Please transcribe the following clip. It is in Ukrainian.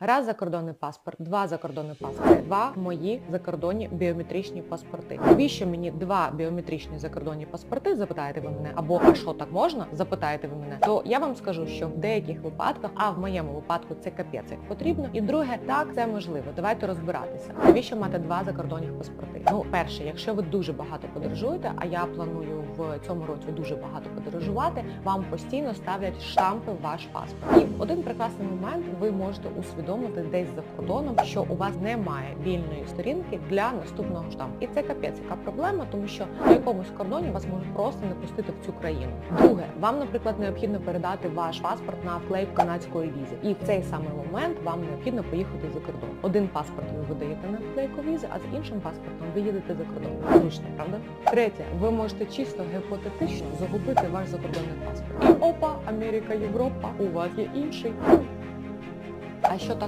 Раз закордонний паспорт, два закордонні паспорти, два мої закордонні біометричні паспорти. Навіщо мені два біометричні закордонні паспорти? Запитаєте ви мене, або а що так можна? Запитаєте ви мене, то я вам скажу, що в деяких випадках, а в моєму випадку це капець як потрібно. І друге, так це можливо. Давайте розбиратися. Навіщо мати два закордонних паспорти? Ну, перше, якщо ви дуже багато подорожуєте, а я планую в цьому році дуже багато подорожувати, вам постійно ставлять штампи в ваш паспорт. І в один прекрасний момент ви можете усвідомити десь за кордоном, що у вас немає вільної сторінки для наступного штампу. І це капець, яка проблема, тому що на якомусь кордоні вас можуть просто не пустити в цю країну. Друге, вам, наприклад, необхідно передати ваш паспорт на вклейку канадської візи. І в цей самий момент вам необхідно поїхати за кордон. Один паспорт ви видаєте на вклейку візи, а з іншим паспортом ви їдете за кордон. Зручно, правда? Третє, ви можете чисто гіпотетично загубити ваш закордонний паспорт. І опа, Америка, Європа, у вас є інший. А що так